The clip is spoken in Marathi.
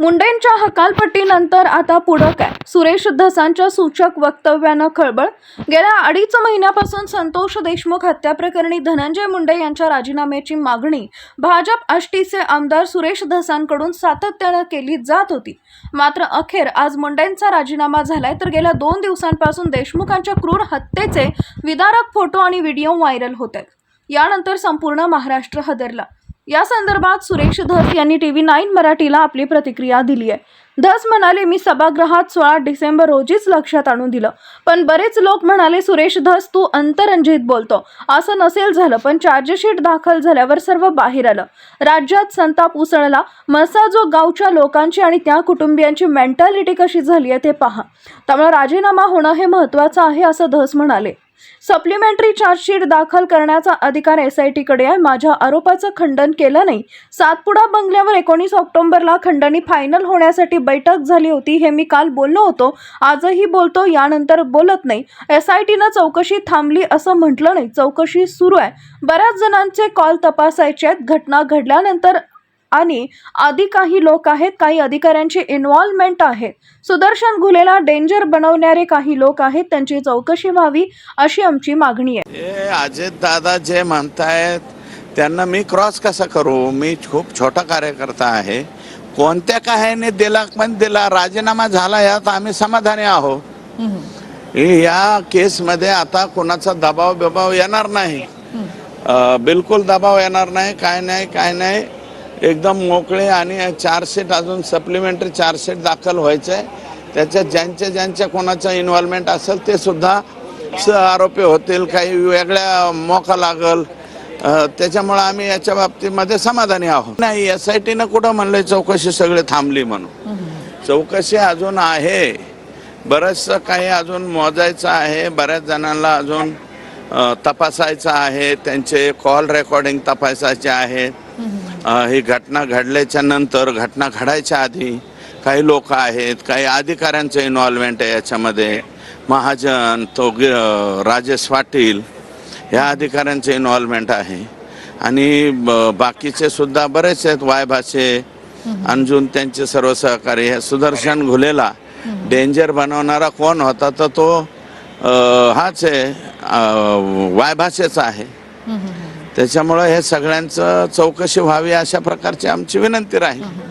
मुंडेंच्या हकालपट्टीनंतर आता पुढं काय? सुरेश धसांच्या सूचक वक्तव्यानं खळबळ? गेल्या अडीच महिन्यापासून संतोष देशमुख हत्या प्रकरणी धनंजय मुंडे यांच्या राजीनाम्याची मागणी भाजप आष्टीचे आमदार सुरेश धसांकडून सातत्यानं केली जात होती. मात्र अखेर आज मुंडेंचा राजीनामा झालाय तर गेल्या दोन दिवसांपासून देशमुखांच्या क्रूर हत्येचे विदारक फोटो आणि व्हिडिओ व्हायरल होत आहेत. यानंतर संपूर्ण महाराष्ट्र हदरला. या संदर्भात सुरेश धस यांनी टीव्ही नाईन मराठीला आपली प्रतिक्रिया दिली आहे. धस म्हणाले मी सभागृहात सोळा डिसेंबर रोजीच लक्षात आणून दिलं. पण बरेच लोक म्हणाले सुरेश धस तू अंतरंजित बोलतो. असं नसेल झालं पण चार्जशीट दाखल झाल्यावर सर्व बाहेर आलं. राज्यात संताप उसळला. मसाजो गावच्या लोकांची आणि त्या कुटुंबियांची मेंटॅलिटी कशी झाली आहे ते पहा. त्यामुळे राजीनामा होणं हे महत्त्वाचं आहे असं धस म्हणाले. सप्लिमेंटरी चार्जशीट दाखल करण्याचा अधिकार एस आय टीकडे आहे. माझ्या आरोपाचं खंडन केलं नाही. सातपुडा बंगल्यावर एकोणीस ऑक्टोबरला खंडणी फायनल होण्यासाठी बैठक झाली होती हे मी काल बोललो होतो. आजही बोलतो यानंतर बोलत नाही. एस आय टीनं चौकशी थांबली असं म्हटलं नाही. चौकशी सुरू आहे. बऱ्याच जणांचे कॉल तपासायचे आहेत. घटना घडल्यानंतर आणि आधी काही लोक आहेत काही अधिकाऱ्यांची इन्व्हॉल्वमेंट आहे. सुदर्शन घुलेला डेंजर बनवणारे काही लोक आहेत. त्यांची चौकशी व्हावी अशी आमची मागणी आहे. अजित दादा जे म्हणतायत त्यांना मी क्रॉस कसा करू? मी खूप छोटा कार्यकर्ता आहे. कोणत्या काह्याने दिला पण दिला राजीनामा झाला यात आम्ही समाधानी आहोत हे या केसमध्ये आता कोणाचा दबाव बिबाव येणार नाही. बिलकुल दबाव येणार नाही काय नाही काय नाही. एकदम मोकळे आणि चार्जशीट अजून सप्लिमेंटरी चार्जशीट दाखल व्हायचं आहे त्याच्यात ज्यांच्या ज्यांच्या कोणाचं इन्व्हॉल्वमेंट असेल ते सुद्धा आरोपी होतील काही वेगळ्या मोका लागल. त्याच्यामुळं आम्ही याच्या बाबतीमध्ये समाधानी आहोत. नाही एस आय टीनं कुठं म्हणलंय चौकशी सगळी थांबली म्हणून. चौकशी अजून आहे. बरंचसं काही अजून मोजायचं आहे. बऱ्याच जणांना अजून तपासायचं आहे. त्यांचे कॉल रेकॉर्डिंग तपासायचे आहेत. ही घटना घडल्याच्या नंतर घटना घडायच्या आधी काही लोक आहेत काही अधिकाऱ्यांचं इन्व्हॉल्वमेंट आहे याच्यामध्ये. महाजन तो ग- राजेश पाटील ह्या अधिकाऱ्यांचे इन्व्हॉल्वमेंट आहे. आणि बाकीचे सुद्धा बरेच आहेत वायभाचे अंजून त्यांचे सर्व सहकारी हे सुदर्शन घुलेला. डेंजर बनवणारा कोण होता तर तो हाच आहे वायभाषेचा आहे. त्याच्यामुळं हे सगळ्यांचं चौकशी व्हावी अशा प्रकारची आमची विनंती राहील.